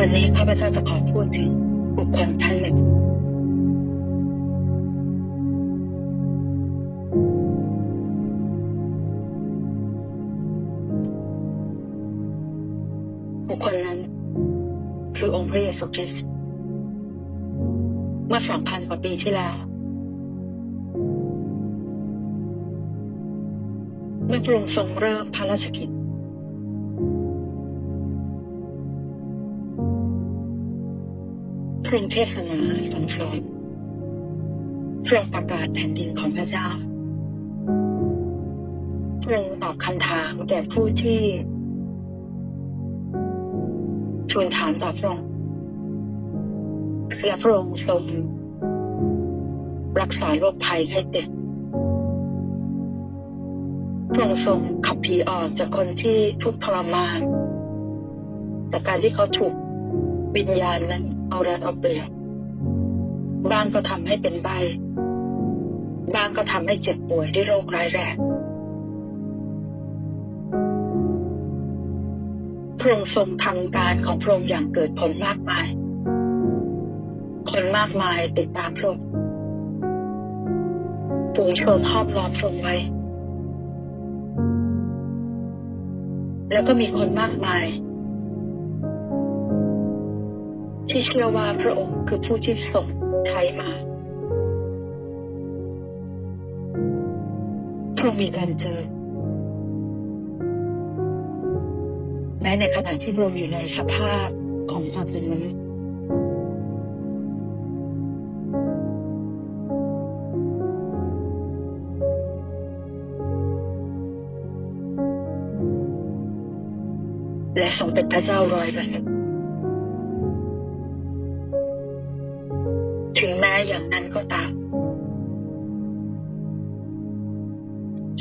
วันนี้ข้าพเจ้าจะขอพูดถึงบุคคลท่านหนึ่งบุคคลนั้นคือองค์พระเยซูคริสต์เมื่อสองพันกว่าปีที่แล้วเมื่อพระองค์ทรงเริ่มพระราชกิจ พระองค์เทศนาสั่งสอนพระองประกาศแผ่นดินของพระเจ้าพระองค์ตอบคำถามแก่ผู้ที่ทูลถามต่อพระองค์และพระองค์ทรงรักษาโรคภัยไข้เจ็บพระองค์ทรงขับผีออกจากคนที่ทุกข์ทรมานแต่การที่เขาถูกวิญญาณนั้น เอารัดเอาเปรียบบ้างก็ทำให้เป็นใบบ้างก็ทำให้เจ็บป่วยด้วยโรคร้ายแรงพระองค์ทรงทำการของพระองค์อย่างเกิดผลมากมาย คนมากมายติดตามพระองค์ฝูงชนครอบล้อมพระองค์ไว้ แล้วก็มีคนมากมาย ที่เชื่อว่าพระองค์คือผู้ที่ส่งใครมาพระองค์มีการเกิดแม้ในขณะที่เราอยู่ในสภาพของความเป็นมนุษย์และทรงเป็นพระเจ้าร้อยเปอร์เซ็นต์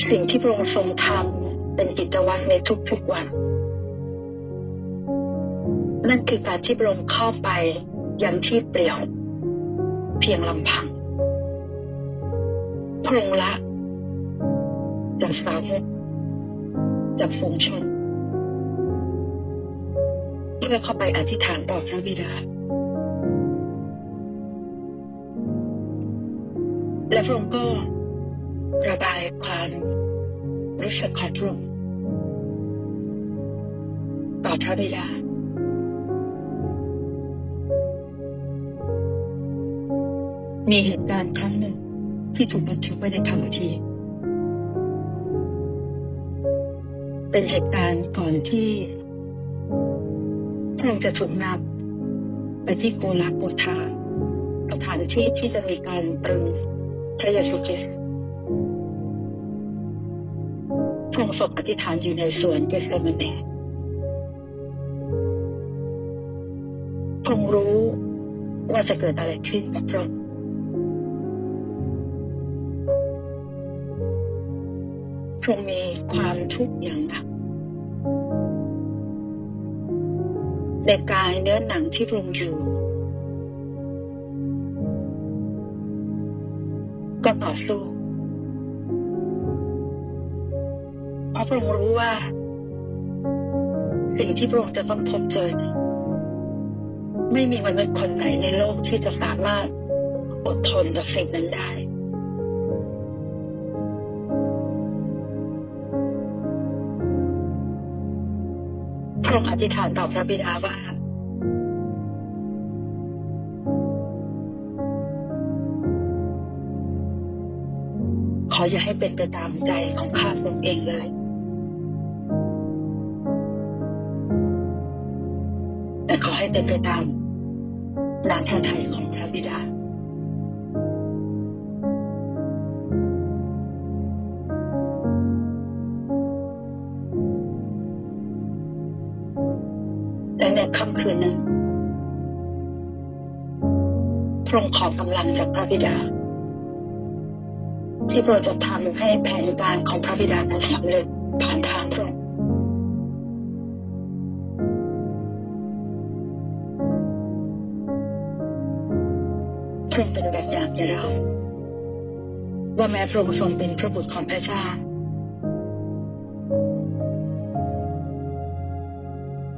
สิ่งที่พระองค์ทรงทำเป็นกิจวัตรในทุกๆวัน นั่นคือการที่พระองค์เข้าไปยังที่เปลี่ยว เพียงลำพัง พระองค์ละจากสาวกจากฝูงชนเพื่อเข้าไปอธิษฐานต่อพระบิดา และพระองค์ก็ระบายความ รู้สึกของพระองค์ต่อพระบิดามีเหตุการณ์ครั้งหนึ่งที่ถูกบันทึกไว้ในธรรมบันทีเป็นเหตุการณ์ก่อนที่พระองค์จะถูกนำไปที่โกลาโกธาสถานที่ที่จะมีการตรึงพระยซูคริสต์ พระองค์ทรงอธิษฐานอยู่ในสวนเกสเรมาเนพระองค์รู้ว่าจะเกิดอะไรขึ้นกับพระองค์พระองค์มีความทุกข์อย่างหนักในกายเนื้อหนังที่พระองค์อยู่ก็ต่อสู้ พระพระองค์รู้ว่า สิ่งที่พระองค์จะต้องพบเจอ ไม่มีมนุษย์คนไหนในโลกที่จะสามารถอดทนกับสิ่งนั้นได้พระองค์อธิษฐานต่อพระบิดาว่าขออย่าให้เป็นไปตามใจของข้าพระองค์เองเลย แต่ขอให้เป็นาน้ำพระทัยของพระบิดาและในค่ำคืนนั้นพระองค์ขอกำลังจากพระบิดา ที่พระองค์จะทำให้แผนการของพระบิดานั้นสำเร็จผ่านทางพระองค์ งพระเจ้า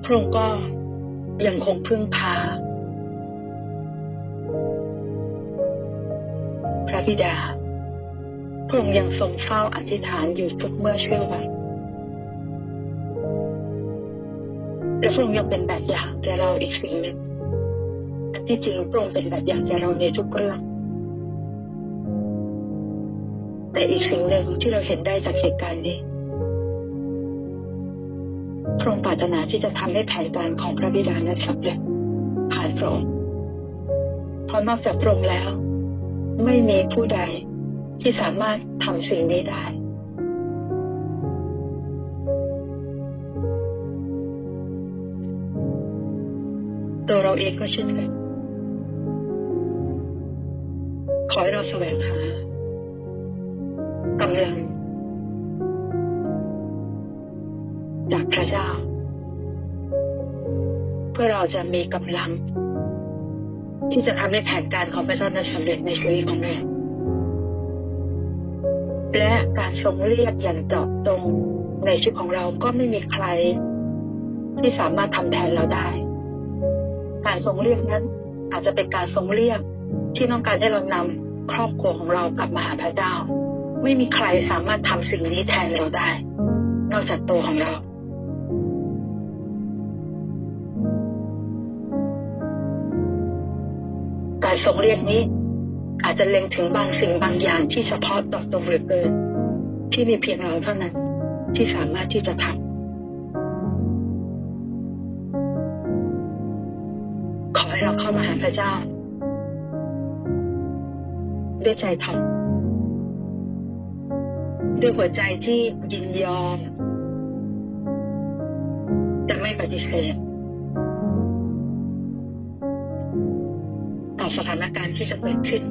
พระองค์ก็ยังคงพึ่งพา พระบิดา พระองค์ยังทรงเฝ้าอธิษฐานอยู่ทุกเมื่อเชื่อวันและพระองค์ยังเป็นแบบอย่างแก่เราอีกสิ่งหนึ่ง ที่จริงพระองค์เป็นแบบอย่างแก่เราในทุกเรื่อง แต่อีกสิ่งหนึ่งที่เราเห็นได้จากเหตุการณ์นี้พระองค์ปรารถนาที่จะทำให้แผนการของพระบิดานั้นสำเร็จผ่านพระองค์เพราะนอกจากพระองค์แล้ว ไม่มีผู้ใดที่สามารถทำสิ่งนี้ได้ตัวเราเองก็เช่นกัน ขอให้เราแสวงหากำลังจากพระเจ้า เพื่อเราจะมีกำลัง ที่จะทำให้แผนการของพระเจ้าสำเร็จในชีวิตของเราและการทรงเรียกอย่างเจาะตรงในชีวิตของเราก็ไม่มีใคร ที่สามารถทำแทนเราได้ การทรงเรียกนั้นอาจจะเป็นการทรงเรียก ที่ต้องการให้เรานำครอบครัวของเรากลับมาหาพระเจ้า ไม่มีใครสามารถทำสิ่งนี้แทนเราได้ นอกจากตัวของเราการทรงเรียกนี้ อาจจะเล็งถึงบางสิ่งบางอย่างที่เฉพาะต่อตรงเหลือเกินที่มีเพียงเราเท่านั้น ที่สามารถที่จะทำขอให้เราเข้ามาหาพระเจ้า ด้วยใจทำด้วยหัวใจที่ยินยอม แต่ไม่ปฏิเสธต่อสถานการณ์ที่จะเกิดขึ้น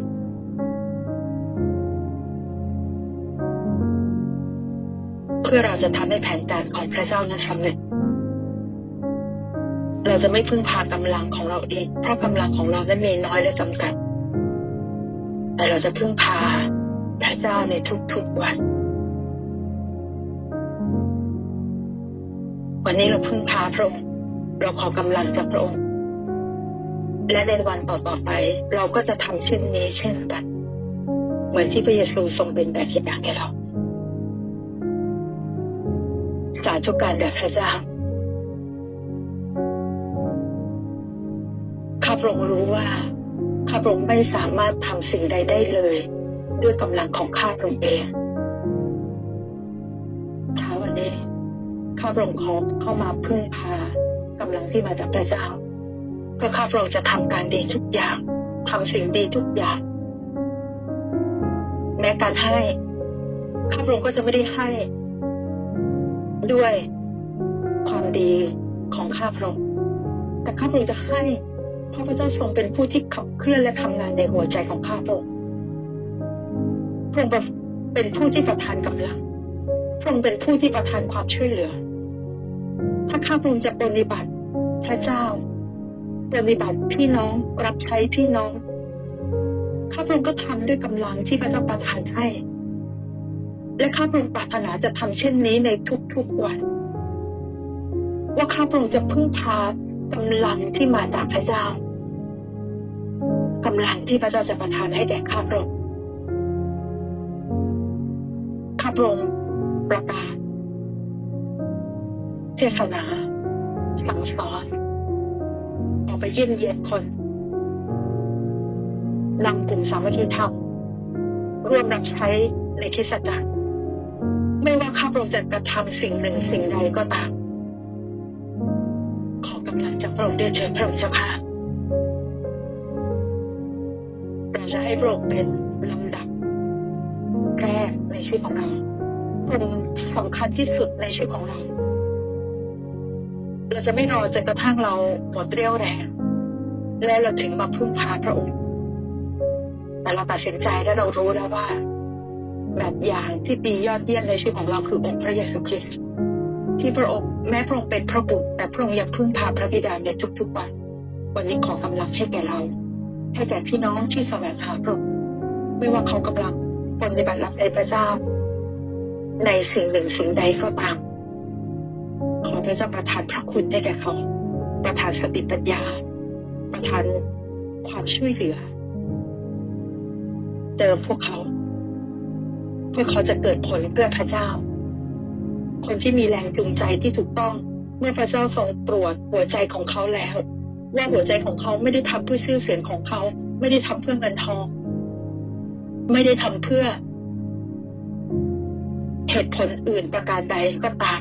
เพื่อเราจะทำให้แผนการของพระเจ้านั้นสำเร็จเราจะไม่พึ่งพากำลังของเราเอง เพราะกำลังของเรานั้นมีน้อยและจำกัด แต่เราจะพึ่งพาพระเจ้าในทุกๆวัน วันนี้เราพึ่งพาพระองค์เราขอกำลังจากพระองค์และในวันต่อๆไป เราก็จะทำเช่นนี้เช่นกัน เหมือนที่พระเยซูทรงเป็นแบบอย่างแก่เราสาธุการแด่พระเจ้าข้าพระองค์รู้ว่า ข้าพระองค์ไม่สามารถทำสิ่งใดได้เลย ด้วยกำลังของข้าพระองค์เองท้าวันนี้ข้าพระองค์ขอเข้ามาพึ่งพากำลังที่มาจากพระเจ้าเพื่อข้าพระองค์จะทำการดีทุกอย่างทำสิ่งดีทุกอย่าง แม้การให้ ข้าพระองค์ก็จะไม่ได้ให้ ด้วยความดีของข้าพระองค์แต่ข้าพระองค์จะให้ พระพเจ้าทรงเป็นผู้ที่ขับเคลื่อนและทำงานในหัวใจของข้าพระองค์พระองค์เป็นผู้ที่ประทานกำลัง พระองค์เป็นผู้ที่ประทานความช่วยเหลือ ถ้าข้าพระองค์จะปฏิบัติพระเจ้าปฏิบัติพี่น้องรับใช้พี่น้องข้าพระองค์ก็ทำด้วยกำลังที่พระเจ้าประทานให้ และข้าพระองค์ปรารถนาจะทำเช่นนี้ในทุกๆวัน ว่าข้าพระองค์จะพึ่งพา กำลังที่มาจากพระเจ้ากำลังที่พระเจ้าจะประทานให้แก่ข้าพระองค์ข้าพระองค์ประกาศเทศนาสั่งสอนออกไปเยี่ยมเยียนคนนำกลุ่มสามัคคีธรรมร่วมรับใช้ในเทศกาลไม่ว่าข้าพระองค์จะกระทำสิ่งหนึ่งสิ่งใดก็ตาม ขอกำลังจากพระองค์เดชเชิญพระองค์เจ้าค่ะเราจะให้พระองค์เป็นลำดับแรกในชีวิตของเราพระองค์สำคัญที่สุดในชีวิตของเรา เราจะไม่รอจนกระทั่งเราหมดเรี่ยวแรง และเราถึงมาพึ่งพาพระองค์ แต่เราตัดสินใจและเรารู้แล้วว่า แบบอย่างที่ดียอดเยี่ยมในชีวิตของเราคือองค์พระเยซูคริสต์ ที่พระองค์แม้พระองค์เป็นพระบุตรแต่พระองค์ยังพึ่งพาพระบิดาในทุกๆวัน วันนี้ขอกำลังให้แก่เรา ให้แก่พี่น้องที่แสวงหาพระองค์ไม่ว่าเขากำลังปฏิบัติรับในพระเจ้าในสิ่งหนึ่งสิ่งใดก็ตามขอพระเจ้าประทานพระคุณให้แก่เขาประทานสติปัญญา ประทานความช่วยเหลือเจอพวกเขา เพวกเขาจะเกิดผลเพื่อพระเจ้า คนที่มีแรงจูงใจที่ถูกต้อง เมื่อพระเจ้าทรงตรวจหัวใจของเขาแล้วว่าหัวใจของเขาไม่ได้ทำเพื่อชื่อเสียงของเขา ไม่ได้ทำเพื่อเงินทอง ไม่ได้ทำเพื่อ เหตุผลอื่นประการใดก็ตาม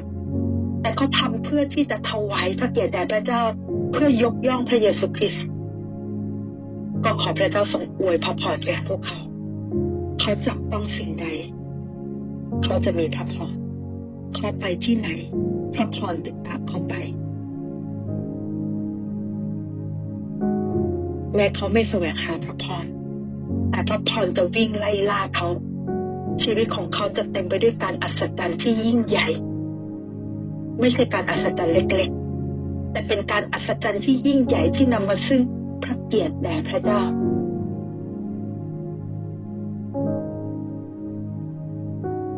แต่เขาทำเพื่อที่จะถวายสกเกียรติแด่พระเจ้าเพื่อยกย่องพระเยซูคริสต์ก็ขอพระเจ้าทรงอวยพระพรแก่พวกเขา เขาจับต้องสิ่งใด เขาจะมีพระพร เขาไปที่ไหนพระพรติดตามเขาไป แม้เขาไม่แสวงหาพระพรแต่พระพรจะวิ่งไล่ล่าเขา ชีวิตของเขาจะเต็มไปด้วยการอัศจรรย์ที่ยิ่งใหญ่ ไม่ใช่การอัศจรรย์เล็กๆ แต่เป็นการอัศจรรย์ที่ยิ่งใหญ่ที่นำมาซึ่งพระเกียรติแด่พระเจ้า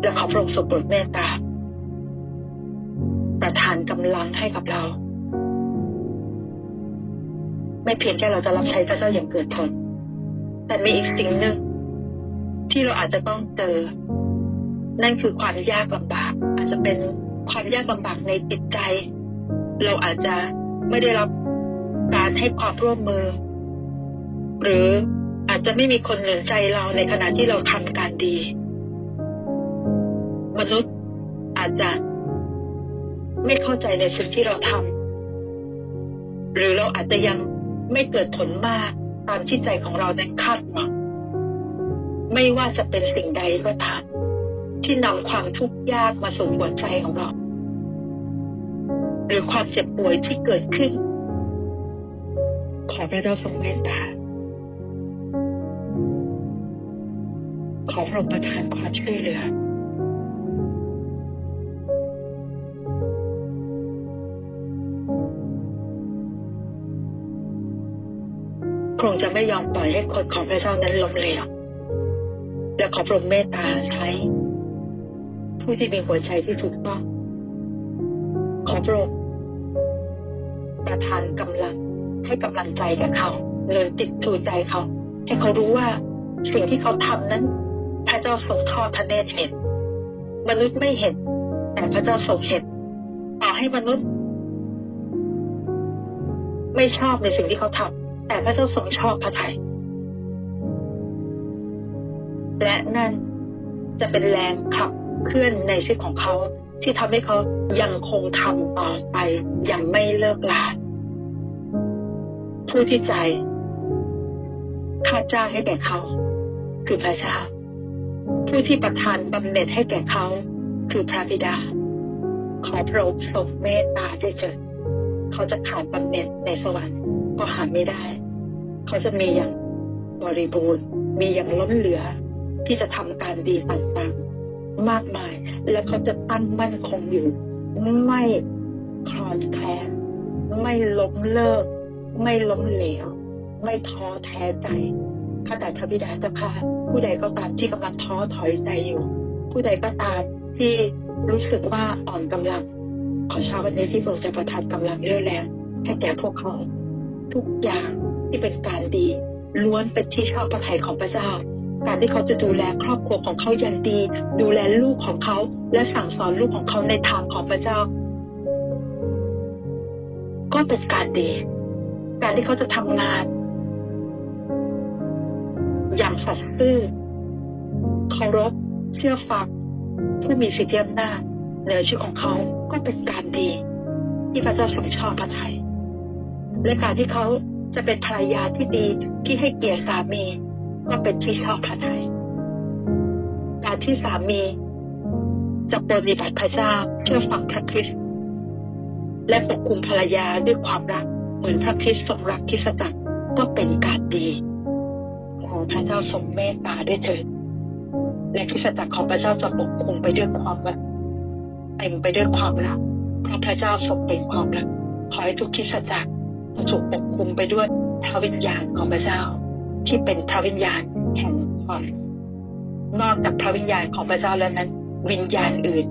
และขอพระองค์ทรงโปรดเมตตา ประทานกำลังให้กับเรา ไม่เพียงแค่เราจะรับใช้พระเจ้าอย่างเกิดผล แต่มีอีกสิ่งหนึ่งที่เราอาจจะต้องเจอ นั่นคือความยากลำบาก อาจจะเป็นความยากลำบากในจิตใจ เราอาจจะไม่ได้รับการให้ความร่วมมือ หรืออาจจะไม่มีคนเหนือใจเราในขณะที่เราทำการดี มนุษย์อาจจะ ไม่เข้าใจในสิ่งที่เราทำหรือเราอาจจะยังไม่เกิดผลมากตามที่ใจของเรานั้คาดหวังไม่ว่าจะเป็นสิ่งใดก็ตามที่นำความทุกข์ยากมาสู่หัวใจของเรา หรือความเจ็บป่วยที่เกิดขึ้น ขอพระเจ้าทรงเมตตาขอพระองค์ประทานความช่วยเหลือ พระองค์จะไม่ยอมปล่อยให้คนของพระเจ้านั้นล้มเหลวและขอพระองค์เมตตาใช้ ผู้ที่มีหัวใจที่ถูกต้องขอพระองค์ประทานกำลังให้กำลังใจแก่เขาเลยติดจูใจเขา ให้เขารู้ว่าสิ่งที่เขาทำนั้น พระเจ้าทรงทอดพระเนตรเห็นมนุษย์ไม่เห็น แต่พระเจ้าทรงเห็นต่อให้มนุษย์ ไม่ชอบในสิ่งที่เขาทำ แต่พระเจ้าทรงชอบพระทัยและนั่นจะเป็นแรงขับเคลื่อนในชีวิตของเขา ที่ทำให้เขายังคงทำต่อไปอยังไม่เลิกลาผู้ที่ใจค่าจ้างให้แก่เขา คือพระเจ้าผู้ที่ประทานบำเหน็จให้แก่เขา คือพระบิดา ขอพระองค์ทรงเมตตาด้วยเถิดเขาจะขาดบำเหน็จในสวรรค์ ก็หาไม่ได้ เขาจะมีอย่างบริบูรณ์ มีอย่างล้นเหลือ ที่จะทำการดีสัสางมากมาย และเขาจะตั้งมั่นคงอยู่ ไม่คลอนแคลนไม่ล้มเลิก ไม่ล้มเหลว ไม่ท้อแท้ใจข้าแต่พระบิดาเจ้าค่ะผู้ใดก็ตามที่กำลังท้อถอยใจอยู่ ผู้ใดก็ตามที่รู้สึกว่าอ่อนกำลัง ขอเช้าวันนี้ที่พระองค์จะประทานกำลังเรี่ยแรงให้แก่พวกเขา ทุกอย่างที่เป็นการดี ล้วนเป็นที่ชอบพระทัยของพระเจ้า การที่เขาจะดูแลครอบครัวของเขาอย่างดี ดูแลลูกของเขา และสั่งสอนลูกของเขาในทางของพระเจ้า ก็เป็นการดี การที่เขาจะทำงาน อย่างสัตย์ซื่อเคารพเชื่อฟังผู้มีสิทธิอำนาจเหนือชีวิตของเขาก็เป็นการดี ที่พระเจ้าทรงชอบพระทัย และการที่เขาจะเป็นภรรยาที่ดีที่ให้เกียรติสามีก็เป็นที่ชอบพระทัยการที่สามีจะปฏิบัติพระเจ้าเชื่อฟังพระคริสต์และปกคุมภรรยาด้วยความรักเหมือนพระคริสต์ทรงรักคริสตจักรก็เป็นการดีของพระเจ้าทรงเมตตาด้วยเถิดและคริสตจักรของพระเจ้าจะปกคุมไปด้วยความรักเต็มไปด้วยความรักเพราะพระเจ้าทรงเป็นความรักขอให้ทุกคริสตจักร จะถูกปกคลุมไปด้วยพระวิญญาณของพระเจ้า ที่เป็นพระวิญญาณแห่งความนอกจากพระวิญญาณของพระเจ้าแล้วนั้น วิญญาณอื่น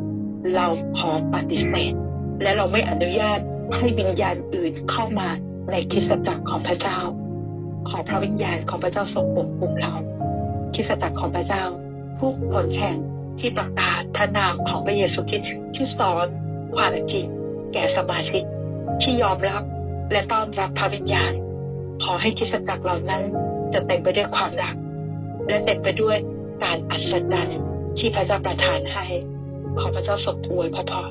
เราขอปฏิเสธ และเราไม่อนุญาตให้วิญญาณอื่นเข้ามาในคริสตจักรของพระเจ้า ขอพระวิญญาณของพระเจ้าทรงปกคุมเราคริสตจักรของพระเจ้า ผู้ผลแห่งที่ประกาศพระนามของพระเยซูคริสต์ที่สอนความจริงแก่สมาชิกที่ยอมรับ และต้อนรับพระวิญญาณ ขอให้คริสตจักเหล่านั้นจะเต็มไปด้วยความรัก และเต็มไปด้วยการอัศจรรย์ที่พระเจ้าประทานให้ ขอพระเจ้าทรงอวยพระพร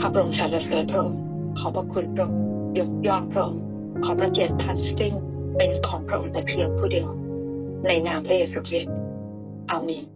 ข้าพระองค์สรรเสริญพระองค์ขอพระคุณพระองค์ยกย่องพระองค์ขอพระเกียรติทันสิ่งเป็นของพระองค์แต่เพียงผู้เดียว ในนามพระเยซูคริสต์อาเมน